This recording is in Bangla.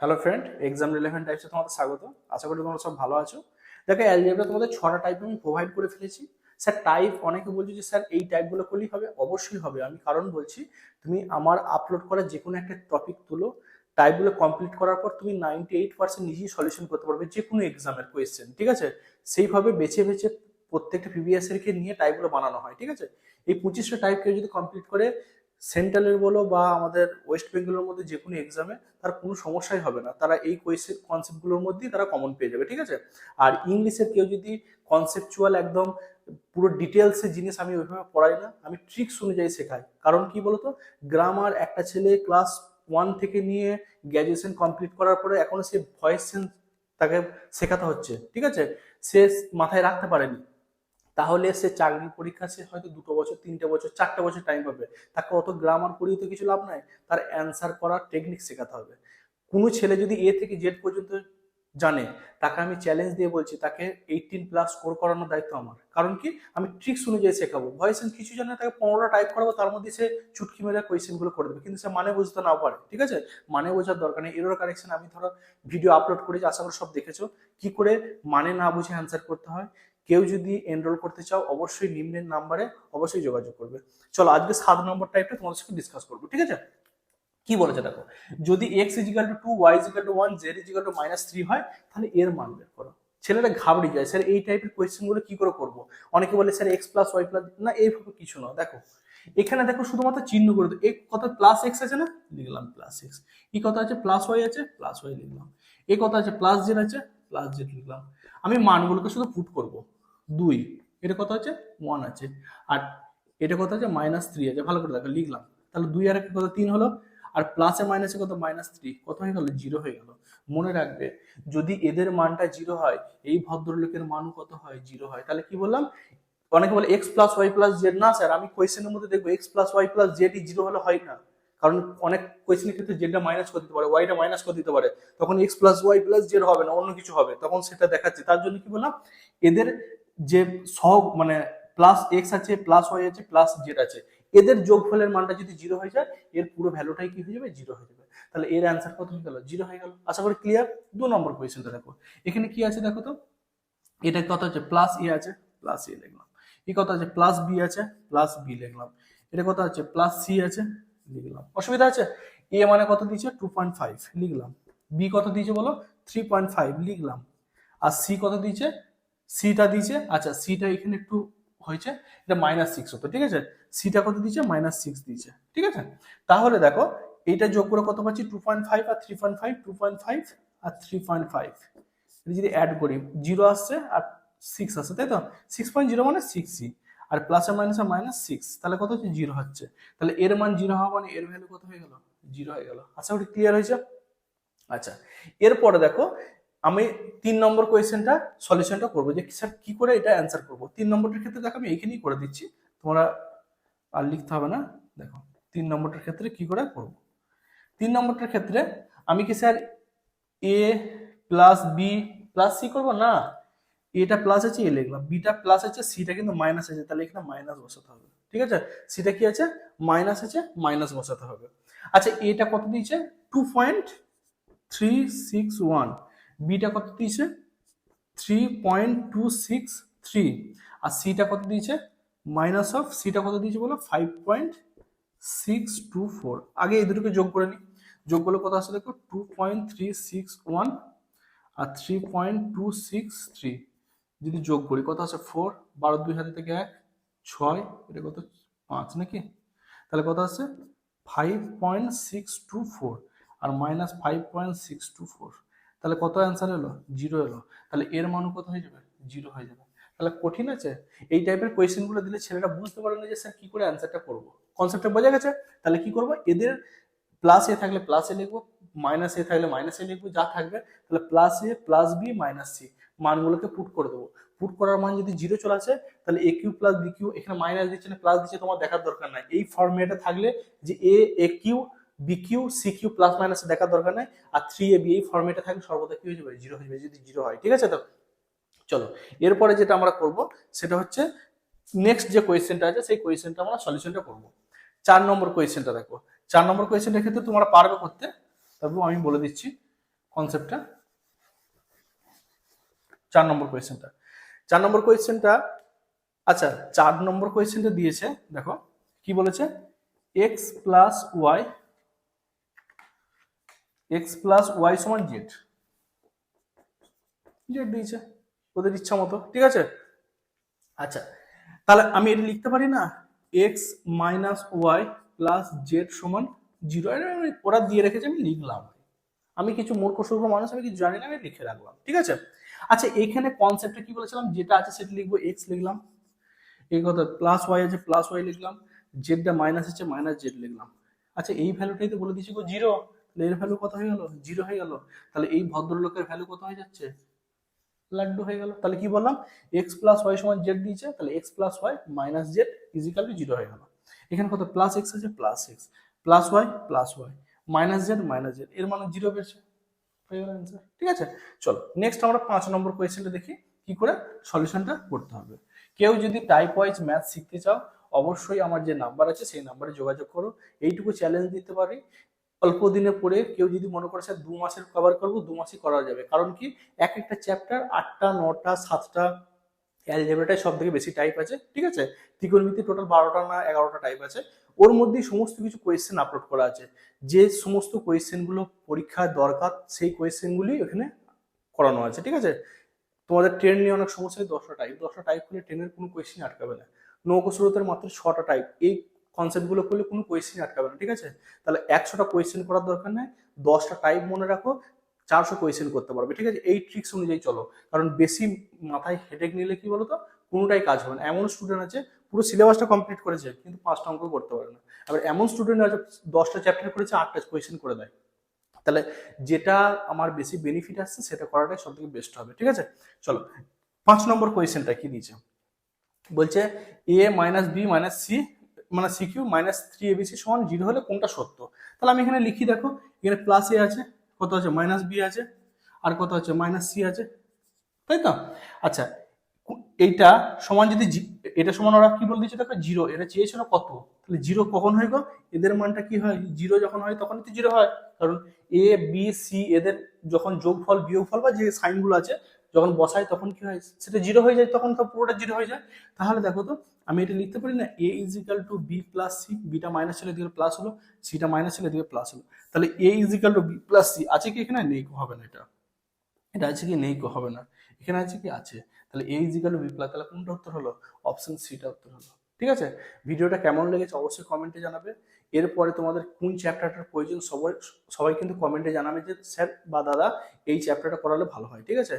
হ্যালো ফ্রেন্ড এক্সাম রিলেভেন টাইপসে তোমাদের স্বাগত। আশা করি তোমরা সব ভালো আছো। দেখো অ্যালজেব্রা তোমাদের ছটা টাইপ আমি প্রোভাইড করে ফেলেছি। স্যার টাইপ অনেকে বলছে যে স্যার এই টাইপগুলো করলেই হবে? অবশ্যই হবে। আমি কারণ বলছি, তুমি আমার আপলোড করা যে কোনো একটা টপিক তুলো। টাইপগুলো কমপ্লিট করার পর তুমি নাইনটি এইট পার্সেন্ট নিজেই সলিউশন করতে পারবে যে কোনো এক্সামের কোয়েশ্চেন ঠিক আছে? সেইভাবে বেছে বেছে প্রত্যেকটা প্রিভিয়াস এরকে নিয়ে টাইপগুলো বানানো হয়, ঠিক আছে? এই পঁচিশটা টাইপ কেউ যদি কমপ্লিট করে সেন্ট্রালের বলো বা আমাদের ওয়েস্ট বেঙ্গলের মধ্যে যে কোনো এক্সামে তার কোনো সমস্যাই হবে না। তারা এই কোয়েশ্চেন কনসেপ্টগুলোর মধ্যেই তারা কমন পেয়ে যাবে, ঠিক আছে? আর ইংলিশের কেউ যদি কনসেপচুয়াল একদম পুরো ডিটেলসের জিনিস আমি ওইভাবে পড়াই না, আমি ট্রিক্স অনুযায়ী শেখাই। কারণ কি বলতো? গ্রামার একটা ছেলে ক্লাস ওয়ান থেকে নিয়ে গ্র্যাজুয়েশন কমপ্লিট করার পরে এখনও সে ভয়েস তাকে শেখাতে হচ্ছে, ঠিক আছে? সে মাথায় রাখতে পারেনি। তাহলে সে চাকরির পরীক্ষা সে হয়তো দুটো বছর, তিনটে বছর, চারটে বছর টাইম পাবে। তাকে অত গ্রামার পড়িয়ে তো কিছু লাভ নাই। তার অ্যান্সার করার টেকনিক শেখাতে হবে। কোনো ছেলে যদি এ থেকে জেড পর্যন্ত জানে, তাকে আমি চ্যালেঞ্জ দিয়ে বলছি, তাকে এইটিন প্লাস স্কোর করানোর দায়িত্ব আমার। কারণ কি? আমি ট্রিক্স অনুযায়ী শেখাবো। ভয়েস কিছু জানে, তাকে পনেরোটা টাইপ করাবো, তার মধ্যে সে চুটকি মেরে কোয়েশ্চেনগুলো করে দেবে। কিন্তু সে মানে বুঝতে নাও পারে, ঠিক আছে? মানে বোঝার দরকার নেই। এরোর কারেকশন আমি ধরো ভিডিও আপলোড করেছি, আশা করি সব দেখেছ। কি করে মানে না বুঝে অ্যান্সার করতে হয়? কেউ যদি এনরোল করতে চাও, অবশ্যই নিম্নের নাম্বারে অবশ্যই যোগাযোগ করবে। চলো, আজকে সাত নম্বর টাইপটা তোমাদের সাথে ডিসকাস করব, ঠিক আছে? কি বলেছে দেখো, যদি x equal to two y equal to one z equal to minus three হয়, তাহলে এর মান বের করো। ছেলেরা ঘাবড়ে যায়, স্যার, এই টাইপের কোয়েশ্চেনগুলো কি করে করব? অনেকে বলে, sir x plus y plus না এইভাবে কিছু না। দেখো, এখানে দেখো শুধুমাত্র চিহ্ন করে দেবো এক কত প্লাস এক্স আছে না? লিখলাম প্লাস এক্স এই কথা আছে প্লাস ওয়াই আছে প্লাস ওয়াই লিখলাম। এই কথা আছে প্লাস জেড আছে প্লাস জেড লিখলাম। আমি মানগুলোকে শুধু পুট করব। দুই। এটা কত আছে? ওয়ান আছে। আর এটা কত আছে? মাইনাস থ্রি আছে। ভালো করে দেখো, লিখলাম। তাহলে দুই আর একটা কত? তিন হলো। আর প্লাসে মাইনাসে কত? মাইনাস থ্রি কত হয়ে গেল? জিরো হয়ে গেল। মনে রাখবে, যদি এদের মানটা জিরো হয়, এই ভদ্রলোকের মানও কত হয়? জিরো হয়। তাহলে কি বললাম? অনেকে বলে x plus y plus z না স্যার আমি কোয়েশ্চেনের মধ্যে দেখব x plus y plus z zero হলে হয় না। কারণ অনেক কোয়েশ্চেনের ক্ষেত্রে জেডটা মাইনাস করে দিতে পারে ওয়াইটা মাইনাস করে দিতে পারে। তখন x plus y plus z হবে না, অন্য কিছু হবে। তখন সেটা দেখাচ্ছে। তার জন্য কি বললাম? এদের যে সব মানে প্লাস এক্স আছে প্লাস ওয়াই আছে প্লাস জেড আছে, এদের যোগফলের মানটা যদি জিরো হয়ে যায়, এর পুরো ভ্যালুটাই কি হয়ে যাবে? জিরো হয়ে যাবে। তাহলে এর অ্যান্সার কত হয়ে গেল? জিরো হয়ে গেল। আশা করি ক্লিয়ার দু নম্বর কোয়েশ্চেনটা দেখো। এখানে কি আছে দেখো তো? এটা কত আছে? প্লাস এ আছে প্লাস এ লিখলাম। এই কত আছে? প্লাস বি আছে প্লাস বি লিখলাম। এটা কত আছে? প্লাস সি আছে, লিখলাম। অসুবিধা আছে? এ মানে কত দিয়েছে? টু পয়েন্ট ফাইভ লিখলাম। বি কত দিয়েছে বলো? থ্রি পয়েন্ট ফাইভ লিখলাম। আর সি কত দিয়েছে? সিটা দিয়েছে। আচ্ছা সিটা এখানে একটু হয়েছে, এটা মাইনাস সিক্স হতো, ঠিক আছে? সিটা কত দিয়েছে? মাইনাস সিক্স দিয়েছে, ঠিক আছে? তাহলে দেখো, এইটা যোগ করে কত পাচ্ছি? টু পয়েন্ট ফাইভ আর three point five two point five আর থ্রি পয়েন্ট ফাইভ যদি অ্যাড করি জিরো আসছে আর সিক্স আসছে, তাই তো? সিক্স পয়েন্ট জিরো মানে সিক্স সি আর প্লাস আর মাইনাস আর মাইনাস সিক্স তাহলে কত হচ্ছে? জিরো হচ্ছে। তাহলে এর মান জিরো হওয়া মানে এর ভ্যালু কত হয়ে গেল? জিরো হয়ে গেল। আশা ওটা ক্লিয়ার হয়েছে? আচ্ছা এরপরে দেখো আমি তিন নম্বর কোয়েশ্চেনটা সলিউশনটা করব যে, স্যার, কি করে এটা অ্যান্সার করব? তিন নম্বরটার ক্ষেত্রে দেখো আমি এইখানেই করে দিচ্ছি। তোমরা আর লিখতে হবে না। দেখো, তিন নম্বরটার ক্ষেত্রে কি করে করব? তিন নম্বরটার ক্ষেত্রে আমি কি sir a plus b plus c করব? না এটা প্লাস আছে এ লিখলাম। বিটা প্লাস আছে সিটা কিন্তু মাইনাস আছে, তাহলে এখানে মাইনাস বসাতে হবে। ঠিক আছে? সিটা কি আছে? মাইনাস আছে মাইনাস বসাতে হবে। আচ্ছা এটা কত দিয়েছে? Two point three six one beta কত দিয়েছে? Three point two six three আর সিটা কত দিয়েছে? মাইনাস অফ সিটা কত দিয়েছে বলো? Five point six two four আগে এই দুটোকে যোগ করে নিই যোগ করলে কত আসছে দেখো? Two point three six one আর three point two six three যদি যোগ করি, কত আছে ফোর বারো দুই হাজার থেকে এক, ছয়। এটা কত? পাঁচ নাকি? তাহলে কত আছে five point six two four আর minus five point six two four তাহলে কত অ্যান্সার এলো? জিরো এলো। তাহলে এর মানও কত হয়ে যাবে? জিরো হয়ে যাবে। তাহলে কঠিন আছে? এই টাইপের কোয়েশ্চেনগুলো দিলে ছেলেরা বুঝতে পারে না যে, স্যার, কি করে অ্যান্সারটা করব? কনসেপ্টটা বোঝা গেছে? তাহলে কি করব? এদের প্লাস এ থাকলে প্লাস এ লিখব মাইনাস এ থাকলে মাইনাস এ লিখব, যা থাকবে, তাহলে plus a plus b minus c মানগুলোকে put করে দেবো। পুট করার মান যদি জিরো চলে আসে, তাহলে a cube plus b cube এখানে মাইনাস দিচ্ছে না প্লাস দিচ্ছে, তোমার দেখার দরকার নাই। এই ফর্মেটে থাকলে যে a a cube b cube c plus minus দেখার দরকার নাই, আর থ্রি এ বি এই ফর্মেটে থাকলে সর্বদা কি হয়ে যাবে? জিরো হয়ে যাবে, যদি জিরো হয়, ঠিক আছে তো? চলো, এরপরে যেটা আমরা করব, সেটা হচ্ছে নেক্সট যে কোয়েশ্চেনটা আছে, সেই কোয়েশ্চেনটা আমরা সলিউশনটা করব। চার নম্বর কোয়েশ্চেনটা দেখো। চার নম্বর কোয়েশ্চেনটার ক্ষেত্রে তোমরা পারবে করতে তবু আমি বলে দিচ্ছি কনসেপ্টটা চার নম্বর কোয়েশ্চেনটা চার নম্বর কোয়েশ্চেনটা আচ্ছা চার নম্বর কোয়েশ্চেনটা দিয়েছে, দেখো, কি বলেছে? X plus y x plus y সমান জেড জেড দিয়েছে। ওদের ইচ্ছা মতো, ঠিক আছে? আচ্ছা তাহলে আমি এটা লিখতে পারি না? X minus y plus z সমান জিরো ওরা দিয়ে রেখেছে, আমি লিখলাম। আমি কিছু মূর্খ সূর্খ মানুষ, আমি কিছু জানি না, আমি লিখে রাখলাম, ঠিক আছে? আচ্ছা এখানে কনসেপ্টটা কি বলেছিলাম? যেটা আছে সেটা লিখব এক্স লিখলাম। এই কথা প্লাস ওয়াই আছে প্লাস ওয়াই লিখলাম। জেডটা মাইনাস আছে মাইনাস জেড লিখলাম। আচ্ছা এই ভ্যালুটাই তো বলে দিচ্ছি গো জিরো এর ভ্যালু কত হয়ে গেল? জিরো হয়ে গেল। তাহলে এই ভদ্রলোকের ভ্যালু কত হয়ে যাচ্ছে? লাড্ডু হয়ে গেল। তাহলে কি বললাম? এক্স প্লাস ওয়াই সমান জেড দিয়েছে, তাহলে x plus y minus z equal to zero হয়ে গেল। এখানে কত? প্লাস এক্স আছে plus x plus y plus y minus z minus z এর মানে জিরো পেয়েছে হয়ে গেল ঠিক আছে? চলো নেক্সট আমরা পাঁচ নম্বর কোয়েশ্চেনটা দেখি, কি করে? সলিউশনটা করতে হবে। কেউ যদি টাইপ ওয়াইজ ম্যাথ শিখতে চাও, অবশ্যই আমার যে নাম্বার আছে, সেই নাম্বারে যোগাযোগ করো। এইটুকু চ্যালেঞ্জ দিতে পারি। অল্প দিনে পড়ে কেউ যদি মনে করে, স্যার, দু মাসের কভার করব, দু মাসই করা যাবে। কারণ কি? এক একটা চ্যাপ্টার আটটা, নটা, সাতটা অ্যালজেব্রাটাই সব থেকে বেশি টাইপ আছে, ঠিক আছে? ত্রিকোণমিতি টোটাল বারোটা না এগারোটা টাইপ আছে। ওর মধ্যেই সমস্ত কিছু কোয়েশ্চেন আপলোড করা আছে। যে সমস্ত কোয়েশ্চেনগুলো পরীক্ষার দরকার, সেই কোয়েশ্চেনগুলি এখানে করানো আছে, ঠিক আছে? তোমাদের ট্রেন নিয়ে অনেক সমস্যা দশটা টাইপ দশটা টাইপ করলে ট্রেনের কোনো কোয়েশ্চেন আটকাবে না। নৌকো স্রোতের মাত্র ছটা টাইপ এই কনসেপ্টগুলো করলে কোনো কোয়েশ্চেন আটকাবে না, ঠিক আছে? তাহলে একশোটা কোয়েশ্চেন করার দরকার নেই, দশটা টাইপ মনে রাখো, চারশো কোয়েশ্চেন করতে পারবে, ঠিক আছে? এই ট্রিক্স অনুযায়ী চলো, কারণ বেশি মাথায় হেডেক নিলে কি বলতো? কোনোটাই কাজ হবে না। এমন স্টুডেন্ট আছে, পুরো সিলেবাসটা কমপ্লিট করেছে, কিন্তু পাঁচটা অঙ্ক করতে পারে না। আবার এমন স্টুডেন্ট আছে, দশটা চ্যাপ্টার করেছে, আটটা কোয়েশ্চেন করে দেয়। তাহলে যেটা আমার বেশি বেনিফিট আসছে, সেটা করাটাই সব থেকে বেস্ট হবে, ঠিক আছে? চলো, পাঁচ নম্বর কোয়েশ্চেনটা কি দিয়েছে বলছে a minus b minus c মানে c cube minus three a b c সমান জিরো হলে কোনটা সত্য? তাহলে আমি এখানে লিখি, দেখো, এখানে প্লাস এ আছে, কত আছে? মাইনাস বি আছে, আর কত আছে? মাইনাস সি আছে, তাই তো? আচ্ছা এইটা সমান যদি এটা সমান ওরা কি বলে দিচ্ছে দেখো জিরো এটা চেয়েছিল কত? তাহলে জিরো কখন হয় গো? এদের মানটা কি হয়? জিরো যখন হয় তখন তো জিরো হয়। কারণ এ বি সি এদের যখন যোগফল, বিয়োগফল বা যে সাইনগুলো আছে যখন বসাই তখন কি হয়? সেটা জিরো হয়ে যায়, তখন তো পুরোটা জিরো হয়ে যায়। তাহলে দেখো তো, আমি এটা লিখতে পারি না a equal to b plus c beta minus ছিল এদিকে প্লাস হলো সিটা মাইনাস ছিল এদিকে প্লাস হলো। তাহলে a equal to b plus c আছে কি এখানে? নেই, হবে না এটা। এটা আছে কি? নেই, হবে না। এখানে আছে কি? আছে। তাহলে a equal to b plus তাহলে কোনটা উত্তর হলো? অপশন সিটা উত্তর হলো। ঠিক আছে? ভিডিওটা কেমন লেগেছে অবশ্যই কমেন্টে জানাবে। এরপরে তোমাদের কোন চ্যাপ্টারটার প্রয়োজন সবাই সবাই কিন্তু কমেন্টে জানাবে যে, স্যার বা দাদা, এই চ্যাপ্টারটা করালে ভালো হয়। ঠিক আছে?